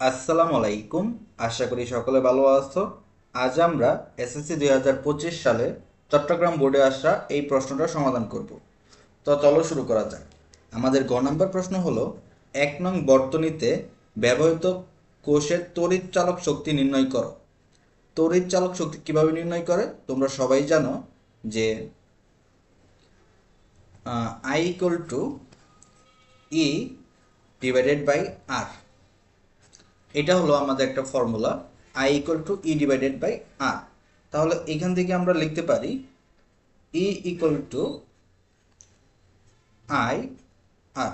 আসসালামু আলাইকুম আশা করি সকলে ভালো আছো। আজ আমরা এসএসসি দুই হাজার পঁচিশ সালে চট্টগ্রাম বোর্ডে আসা এই প্রশ্নটা সমাধান করব। তো চলো শুরু করা যাক। আমাদের গ নম্বর প্রশ্ন হলো, এক নং বর্তনীতে ব্যবহৃত কোষের তড়িৎ চালক শক্তি নির্ণয় করো। তড়িৎ চালক শক্তি কীভাবে নির্ণয় করে? তোমরা সবাই জানো যে I equal to E divided by R এটা হলো আমাদের একটা formula I equal to E divided by R তাহলে এখান থেকে আমরা লিখতে পারি E equal to I R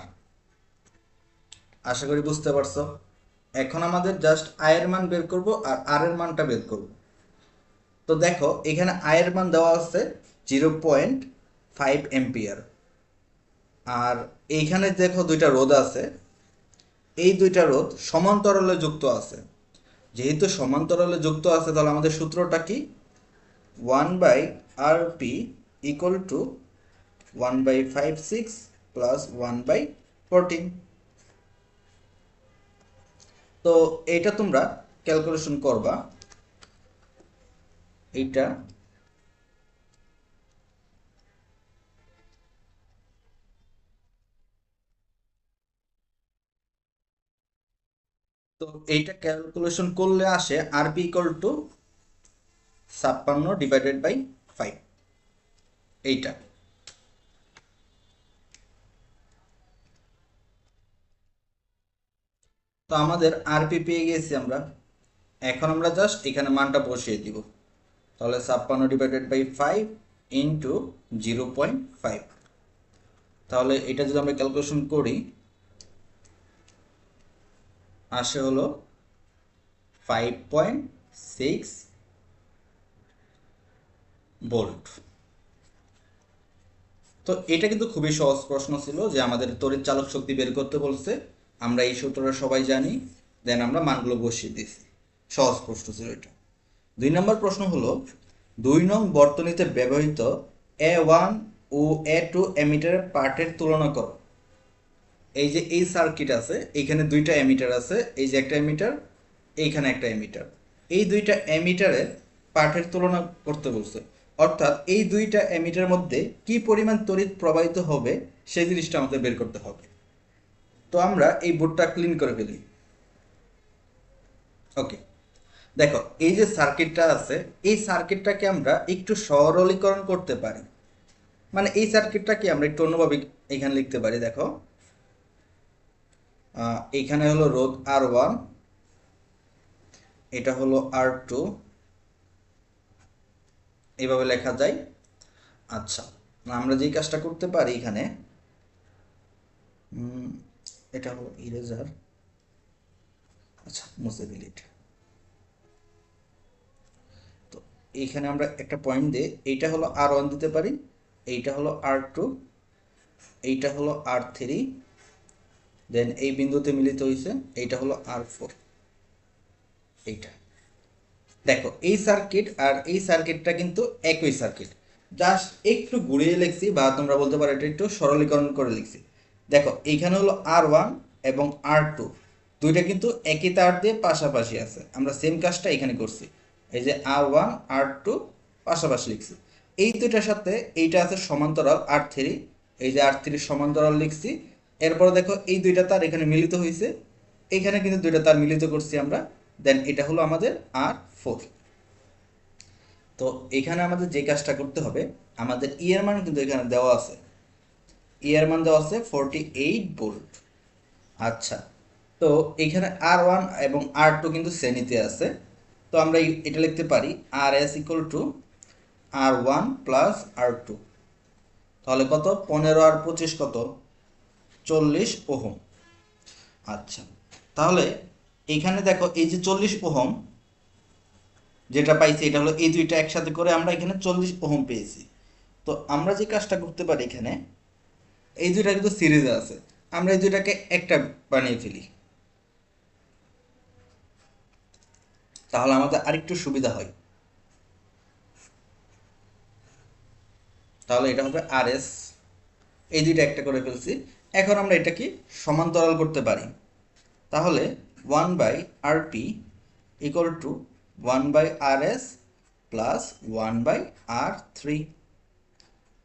আশা করি বুঝতে পারছ? এখন আমাদের জাস্ট আয়ের মান বের করব আর আর এর মানটা বের করব। তো দেখো, এখানে আয়ের মান দেওয়া আছে জিরো পয়েন্ট ফাইভ এম্পিয়ার আর এইখানে দেখো দুইটা রোদ আছে। এই দুইটা রোধ সমান্তরালে যুক্ত আছে। যেহেতু সমান্তরালে যুক্ত আছে, তাহলে আমাদের সূত্রটা কি? One by R P equal to one by five six plus one by fourteen. তো এইটা তোমরা ক্যালকুলেশন করবা। এইটা তো এইটা ক্যালকুলেশন করলে আসে আরপি ইকুয়াল টু ছাপ্পান্ন ডিভাইডেড বাই ফাইভ এইটা। তো আমাদের আরপি পেয়ে গেছি আমরা। এখন আমরা জাস্ট এখানে মানটা বসিয়ে দিব। তাহলে ছাপ্পান্ন divided by five into zero point five তাহলে এটা যদি আমরা ক্যালকুলেশন করি আসে হলো ফাইভ পয়েন্ট সিক্স ভোল্ট তো এটা কিন্তু খুবই সহজ প্রশ্ন ছিল যে আমাদের তড়িৎ চালক শক্তি বের করতে বলছে। আমরা এই সূত্রটা সবাই জানি দেন আমরা মানগুলো বসিয়ে দিয়েছি। সহজ প্রশ্ন ছিল এটা। দুই নম্বর প্রশ্ন হলো, দুই নং বর্তনীতে ব্যবহৃত এ ওয়ান ও এ টু এমিটারের পার্টের তুলনা করো। এই যে এই সার্কিট আছে, এইখানে দুইটা এমিটার আছে, এই যে একটা এমিটার এইখানে একটা এমিটার এই দুইটা অ্যামিটারের পাঠের তুলনা করতে বলছে। অর্থাৎ এই দুইটা এমিটার মধ্যে কি পরিমাণ তড়িৎ প্রবাহিত হবে, সেই জিনিসটা আমাদের বের করতে হবে। তো আমরা এই বোর্ডটা ক্লিন করে ফেলি। ওকে দেখো, এই যে সার্কিটটা আছে, এই সার্কিটটাকে আমরা একটু সরলীকরণ করতে পারি। মানে এই সার্কিটটাকে আমরা একটু অন্যভাবে এখানে লিখতে পারি, দেখো। এইখানে হলো রোধ আর ওয়ান, এটা হলো আর টু, এভাবে লেখা যায়। আচ্ছা আমরা যেই কাজটা করতে পারি এখানে এটা হলো ইরেজার আচ্ছা মুছে দিলি তো এইখানে আমরা একটা পয়েন্ট দিয়ে এইটা হলো আর ওয়ান দিতে পারি, এইটা হলো আর টু, এইটা হলো আর থ্রি দেন এই বিন্দুতে মিলিত হয়েছে এইটা হলো আর ফোর এইটা। দেখো, এই সার্কিট আর এই সার্কিটটা কিন্তু একই সার্কিট জাস্ট একটু ঘুরিয়ে লিখছি বা তোমরা বলতে পারো এটা একটু সরলীকরণ করে লিখছি। দেখো, এইখানে হলো আর ওয়ান এবং আর টু দুইটা কিন্তু একই তার দিয়ে পাশাপাশি আছে। আমরা সেম কাজটা এখানে করছি। এই যে আর ওয়ান আর টু পাশাপাশি লিখছি। এই দুইটার সাথে এইটা আছে সমান্তরাল আর থ্রি এই যে আর থ্রি সমান্তরাল লিখছি। এরপর দেখো এই দুইটা তার এখানে মিলিত হয়েছে এখানে কিন্তু দুইটা তার মিলিত করছি আমরা। দেন এটা হলো আমাদের আর ফোর তো এখানে আমাদের যে কাজটা করতে হবে, আমাদের ই এর মান কিন্তু এখানে দেওয়া আছে। ই এর মান দেওয়া আছে ফোরটি এইট ভোল্ট আচ্ছা তো এখানে আর ওয়ান এবং আর টু কিন্তু শ্রেণীতে আছে। তো আমরা এটা লিখতে পারি R S equal to R one plus R two তাহলে কত? পনেরো আর পঁচিশ কত? চল্লিশ ওহম। আচ্ছা তাহলে এখানে দেখো এই যে চল্লিশ ওহম যেটা পাইছি, এটা হলো এই দুইটা একসাথে করে আমরা এখানে চল্লিশ ওহম পেয়েছি। তো আমরা যে কাজটা করতে পারি এখানে, এই দুইটা কিন্তু সিরিজে আছে। আমরা এই দুইটাকে একটা বানিয়ে ফেলি। তাহলে আমাদের আরেকটু সুবিধা হয়। তাহলে এটা হবে আর এস এই দুইটা একটা করে ফেলছি। এখন আমরা এটা কি সমান্তরাল করতে পারি। তাহলে one by R P equal to one by R S plus one by R three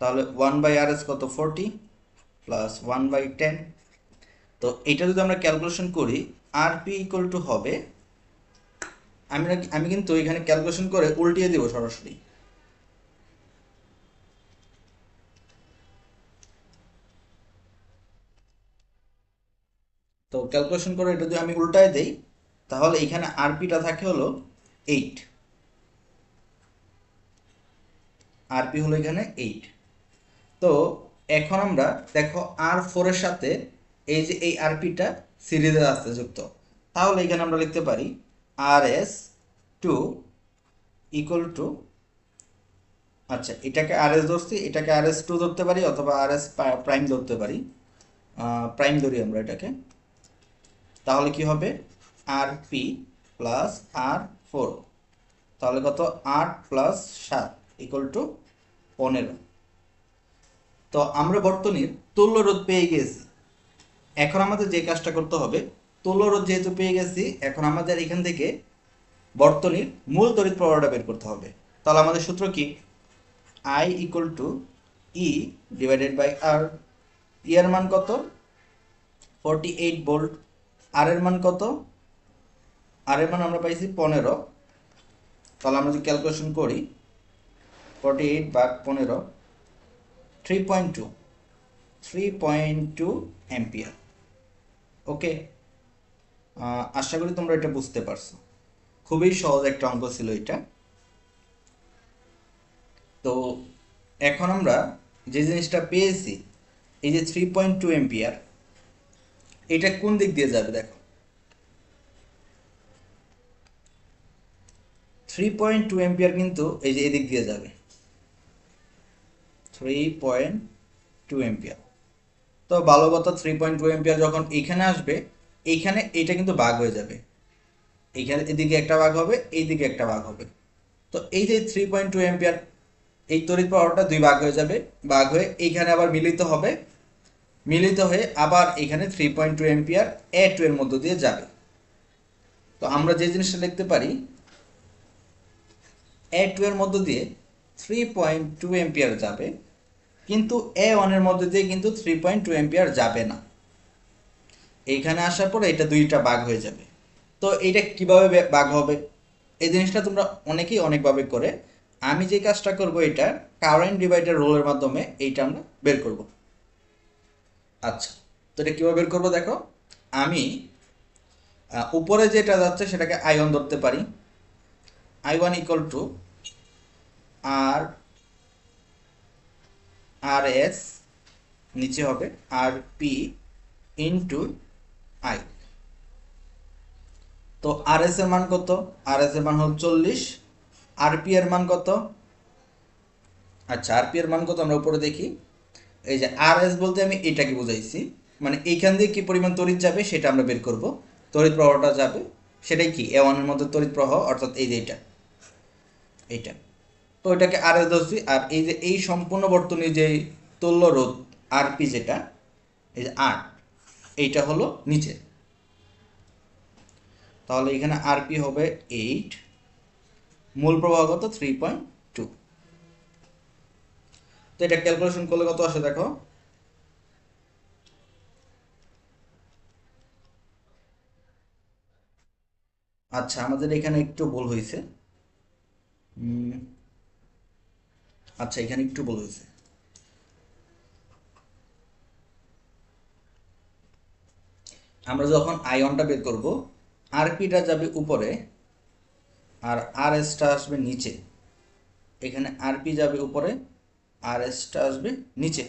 তাহলে ওয়ান বাই আর এস কত? Forty plus one by ten তো এটা যদি আমরা ক্যালকুলেশন করি আর পি ইকুয়াল টু হবে, আমি আমি কিন্তু এখানে ক্যালকুলেশন করে উল্টিয়ে দিব সরাসরি। তো ক্যালকুলেশন করে এটা যদি আমি উল্টায় দেই, তাহলে এখানে আরপিটা থাকে হলো এইট আরপি হলো এখানে এইট তো এখন আমরা দেখো আর ফোরের সাথে এই যে এই আরপিটা সিরিজে আসতে যুক্ত। তাহলে এখানে আমরা লিখতে পারি R S two equal to আচ্ছা এটাকে আর এস ধরছি, এটাকে আর এস টু ধরতে পারি অথবা আর এস প্রাইম ধরতে পারি। প্রাইম ধরি আমরা এটাকে। তাহলে কি হবে? R P plus R four তাহলে কত? আট প্লাস সাত ইকুয়াল টু পনেরো। তো আমরা বর্তনীর তুল্য রোধ পেয়ে গেছি। এখন আমাদের যে কাজটা করতে হবে, তুল্য রোধ যেহেতু পেয়ে গেছি, এখন আমাদের এখান থেকে বর্তনীর মূল তড়িৎ প্রবাহটা বের করতে হবে। তাহলে আমাদের সূত্র কি? I equal to E divided by R E এর মান কত? ফর্টি এইট ভোল্ট আর এর মান কত? আর এর মান আমরা পাইছি পনেরো। তাহলে আমরা যদি ক্যালকুলেশন করি ফর্টি এইট বাগ পনেরো three point two three point two ampere okay আশা করি তোমরা এটা বুঝতে পারছ। খুবই সহজ একটা অঙ্ক ছিল এটা। তো এখন আমরা যে জিনিসটা পেয়েছি, এই যে থ্রি পয়েন্ট টু এম্পিয়ার এটা কোন দিক দিয়ে যাবে, দেখো? থ্রি পয়েন্ট টু এম্পিয়ার কিন্তু এই যে এদিক দিয়ে যাবে। থ্রি পয়েন্ট টু এম্পিয়ার তো ভালো কথা থ্রি পয়েন্ট টু এম্পিয়ার যখন এখানে আসবে এইখানে এটা কিন্তু ভাগ হয়ে যাবে। এইখানে এদিকে একটা ভাগ হবে, এইদিকে একটা ভাগ হবে। তো এই যে থ্রি পয়েন্ট টু এম্পিয়ার এই তড়িৎ পাওয়ারটা দুই ভাগ হয়ে যাবে, ভাগ হয়ে এইখানে আবার মিলিত হবে মিলিত হয়ে আবার এখানে থ্রি পয়েন্ট টু এম্পিয়ার এ টু এর মধ্য দিয়ে যাবে। তো আমরা যে জিনিসটা লিখতে পারি এ টু এর মধ্য দিয়ে থ্রি পয়েন্ট টু এম্পিয়ার যাবে, কিন্তু এ ওয়ানের মধ্য দিয়ে কিন্তু থ্রি পয়েন্ট টু এম্পিয়ার যাবে না। এইখানে আসার পরে এটা দুইটা বাঘ হয়ে যাবে। তো এইটা কীভাবে বাঘ হবে? এই জিনিসটা তোমরা অনেকেই অনেকভাবে করে। আমি যে কাজটা করব এটা কারেন্ট ডিভাইডার রোলের মাধ্যমে এইটা আমরা বের করব। আচ্ছা তো এটা কীভাবে বের করব দেখো? আমি উপরে যেটা যাচ্ছে সেটাকে আই ওয়ান ধরতে পারি। I one equal to R R S নিচে হবে আর পি ইন্টু আই তো আর এস এর মান কত? আর এস এর মান হল চল্লিশ। আর পি এর মান কত? আচ্ছা আর পি এর মান কত? আমরা উপরে দেখি। এই যে আর এস বলতে আমি এটাকে বুঝাইছি। মানে এইখান দিয়ে কি পরিমাণ তড়িৎ যাবে সেটা আমরা বের করব। তড়িৎ প্রবাহটা যাবে, সেটাই কি? এ ওয়ানের মধ্যে তড়িৎ প্রবাহ, অর্থাৎ এই যে এইটা এইটা। তো এটাকে আর এস ধরছি, আর এই যে এই সম্পূর্ণ বর্তনী যে তুল্য রোধ আর পি যেটা, এই যে আট এইটা হলো নিচে। তাহলে এখানে আর পি হবে এইট মূল প্রবাহ কত থ্রি পয়েন্ট তো এটা ক্যালকুলেশন করলে কত আসে দেখো? আচ্ছা আমাদের এখানে একটু ভুল হয়েছে। আচ্ছা এখানে একটু ভুল হয়েছে। আমরা যখন আয়নটা বের করব আরপিটা যাবে উপরে আর আর এসটা আসবে নিচে। এখানে আরপি যাবে উপরে আর এসটা আসবে নিচে।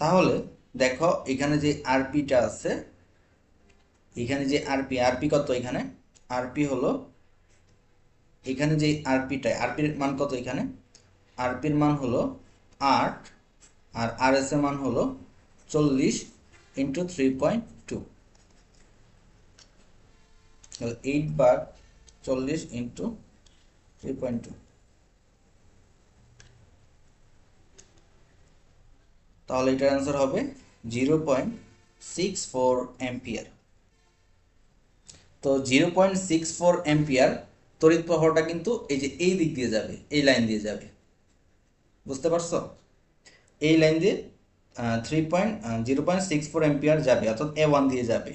তাহলে দেখো এখানে যে আরপিটা আছে, এখানে যে আরপি আরপি কত এখানে? আরপি হলো এখানে যে আরপিটা আরপির মান কত এখানে? আরপির মান হলো আট, আর আর এস এর মান হলো চল্লিশ into three point two eight বার চল্লিশ ইন্টু থ্রি পয়েন্ট টু তাহলে এটার অ্যান্সার হবে zero point six four ampere তো zero point six four ampere তড়িৎ প্রবাহটা কিন্তু এই যে এই দিক দিয়ে যাবে, এই লাইন দিয়ে যাবে। বুঝতে পারছ? এই লাইন দিয়ে three point zero point six four ampere যাবে, অর্থাৎ এ ওয়ান দিয়ে যাবে।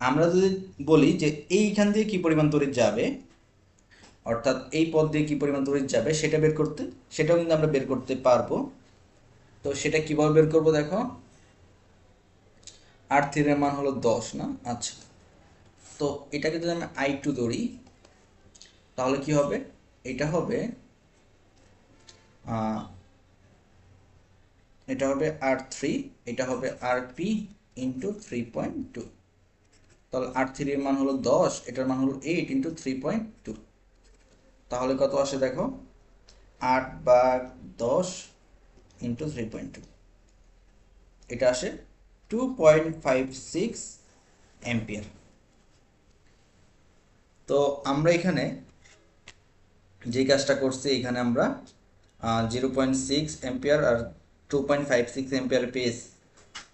আমরা যদি বলি যে এইখান দিয়ে কি পরিমাণ তড়িৎ যাবে, অর্থাৎ এই পথ দিয়ে কি পরিমাণ তড়িৎ যাবে, সেটা বের করতে, সেটাও কিন্তু আমরা বের করতে পারব। তো সেটা কীভাবে বের করব দেখো? আর থ্রির মান হলো দশ, না? আচ্ছা। তো এটাকে যদি আমি আই টু ধরি, তাহলে কি হবে? এটা হবে এটা হবে আর থ্রি এটা হবে R P into three point two তাহলে আর থ্রির মান হলো দশ, এটার মান হলো eight into three point two তাহলে কত আসে দেখো? আট বা দশ ইন্টু থ্রি পয়েন্ট টু এটা আসে two point five six ampere তো আমরা এখানে যে কাজটা করছি, এখানে আমরা জিরো পয়েন্ট সিক্স এম্পিয়ার আর two point five six ampere পেয়েছি।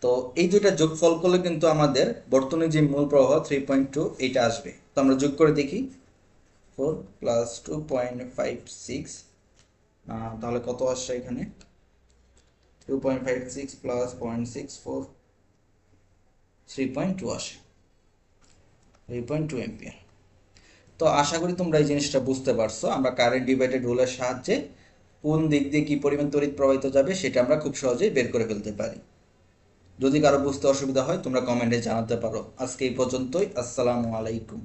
তো এই দুইটা যোগফল করলে কিন্তু আমাদের বর্তমানে যে মূল প্রবাহ থ্রি পয়েন্ট টু এইটা আসবে। তো আমরা যোগ করে দেখি। Four plus two point five six তাহলে কত আসছে এখানে? Two point five six plus point six four three point two আসে। থ্রি পয়েন্ট টু এম্পিয়ার তো আশা করি তোমরা এই জিনিসটা বুঝতে পারছ। আমরা কারেন্ট ডিভাইডেড রুলের সাহায্যে কোন দিক দিয়ে কি পরিমাণ তড়িৎ প্রবাহিত যাবে সেটা আমরা খুব সহজেই বের করে ফেলতে পারি। যদি কারও বুঝতে অসুবিধা হয়, তোমরা কমেন্টে জানাতে পারো। আজকে এই পর্যন্তই। আসসালামু আলাইকুম।